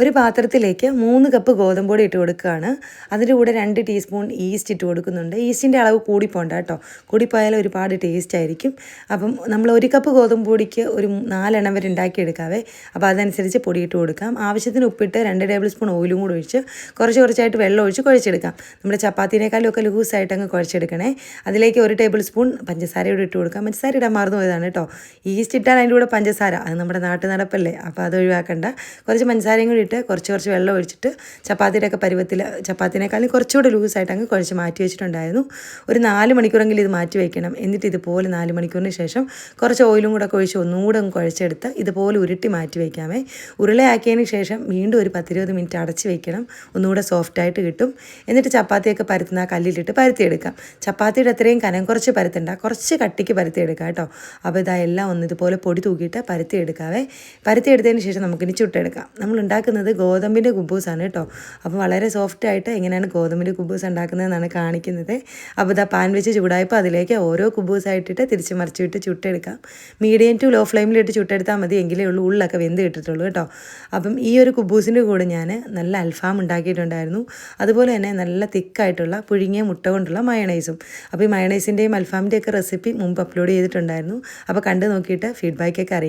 ഒരു പാത്രത്തിലേക്ക് മൂന്ന് കപ്പ് ഗോതമ്പ് പൊടി ഇട്ട് കൊടുക്കുകയാണ്. അതിന്റെ കൂടെ രണ്ട് ടീസ്പൂൺ ഈസ്റ്റ് ഇട്ട് കൊടുക്കുന്നുണ്ട്. ഈസ്റ്റിന്റെ അളവ് കൂടിപ്പോണ്ട കേട്ടോ. കൂടിപ്പോയാൽ ഒരുപാട് ടേസ്റ്റ് ആയിരിക്കും. അപ്പം നമ്മൾ ഒരു കപ്പ് ഗോതമ്പ് പൊടിക്ക് ഒരു നാലെണ്ണം വരെ ഉണ്ടാക്കിയെടുക്കാവേ. അപ്പോൾ അതനുസരിച്ച് പൊടി ഇട്ട് കൊടുക്കാം. ആവശ്യത്തിന് ഉപ്പിട്ട് രണ്ട് ടേബിൾ സ്പൂൺ ഓയിലും കൂടി ഒഴിച്ച് കുറച്ച് കുറച്ചായിട്ട് വെള്ളം ഒഴിച്ച് കുഴച്ചെടുക്കാം. നമ്മുടെ ചപ്പാത്തിനേക്കാളും ഒക്കെ ലൂസായിട്ട് അങ്ങ് കുഴച്ചെടുക്കണേ. അതിലേക്ക് ഒരു ടേബിൾ സ്പൂൺ പഞ്ചസാര കൂടി ഇട്ട് കൊടുക്കാം. പഞ്ചസാര ഇടാൻ മറന്നു പോയതാണ് കേട്ടോ. ഈസ്റ്റ് ഇട്ടാൽ അതിന്റെ കൂടെ പഞ്ചസാര. അത് നമ്മുടെ നാട്ടു നടപ്പല്ലേ? അപ്പോൾ അത് ഒഴിവാക്കണ്ട. കുറച്ച് പഞ്ചസാരയും കൂടി ഇട്ട് കുറച്ച് കുറച്ച് വെള്ളം ഒഴിച്ചിട്ട് ചപ്പാത്തിയുടെ ഒക്കെ പരുവത്തിൽ ചപ്പാത്തിനേക്കാളും കുറച്ചുകൂടെ ലൂസായിട്ട് അങ്ങ് കുഴച്ച് മാറ്റി വെച്ചിട്ടുണ്ടായിരുന്നു. ഒരു നാല് മണിക്കൂറെങ്കിലും ഇത് മാറ്റി വയ്ക്കണം എന്നിട്ട് ഇതുപോലെ നാല് മണിക്കൂറിന് ശേഷം കുറച്ച് ഓയിലും കൂടെ ഒഴിച്ച് ഒന്നുകൂടെ അങ്ങ് കുഴച്ചെടുത്ത് ഇതുപോലെ ഉരുട്ടി മാറ്റി വയ്ക്കാമേ ഉരുളയാക്കിയതിന് ശേഷം വീണ്ടും ഒരു പത്തിരുപത് മിനിറ്റ് അടച്ച് വയ്ക്കണം ഒന്നുകൂടെ സോഫ്റ്റായിട്ട് കിട്ടും. എന്നിട്ട് ചപ്പാത്തിയൊക്കെ പരത്തുന്ന ആ കല്ലിലിട്ട് പരത്തിയെടുക്കാം. ചപ്പാത്തിയുടെ അത്രയും കനം കുറച്ച് പരത്തണ്ട. കുറച്ച് കട്ടിക്ക് പരത്തിയെടുക്കാം കേട്ടോ. അപ്പോൾ ഇതാ എല്ലാം ഒന്ന് ഇതുപോലെ പൊടി തൂക്കിയിട്ട് പരത്തിയെടുക്കാവേ. പരത്തിയെടുത്തതിന് ശേഷം നമുക്കിനി ചുട്ടെടുക്കാം. നമ്മൾ ഉണ്ടാക്കുന്നത് ഗോതമ്പിന്റെ കുബൂസാണ് കേട്ടോ. അപ്പോൾ വളരെ സോഫ്റ്റ് ആയിട്ട് എങ്ങനെയാണ് ഗോതമ്പിന്റെ കുബൂസ് ഉണ്ടാക്കുന്നതെന്നാണ് കാണിക്കുന്നത്. അപ്പോൾ ഇതാ പാൻ വെച്ച് ചൂടായപ്പോൾ അതിലേക്ക് ഓരോ കുബൂസായിട്ടിട്ട് തിരിച്ച് മറിച്ച് വിട്ട് ചുട്ടെടുക്കാം. മീഡിയം ടു ലോ ഫ്ലെയിമിലിട്ട് ചുട്ടെടുത്താൽ മതി എങ്കിലേ ഉള്ളൂ ഉള്ളൊക്കെ വെന്ത് കിട്ടിട്ടുള്ളൂ കേട്ടോ. അപ്പം ഈ ഒരു കുബൂസിന്റെ കൂടെ ഞാൻ നല്ല അൽഫാം ഉണ്ടാക്കിയിട്ടുണ്ടായിരുന്നു. അതുപോലെ തന്നെ നല്ല തിക്കായിട്ടുള്ള പുഴുങ്ങിയ മുട്ട കൊണ്ടുള്ള മയണൈസും. അപ്പോൾ ഈ മയണൈസിന്റെയും അൽഫാമിന്റെയൊക്കെ റെസിപ്പി മുമ്പ് അപ്ലോഡ് ചെയ്തിട്ടുണ്ടായിരുന്നു. അപ്പോൾ കണ്ടു നോക്കിയിട്ട് ഫീഡ്ബാക്കൊക്കെ അറിയിക്കും.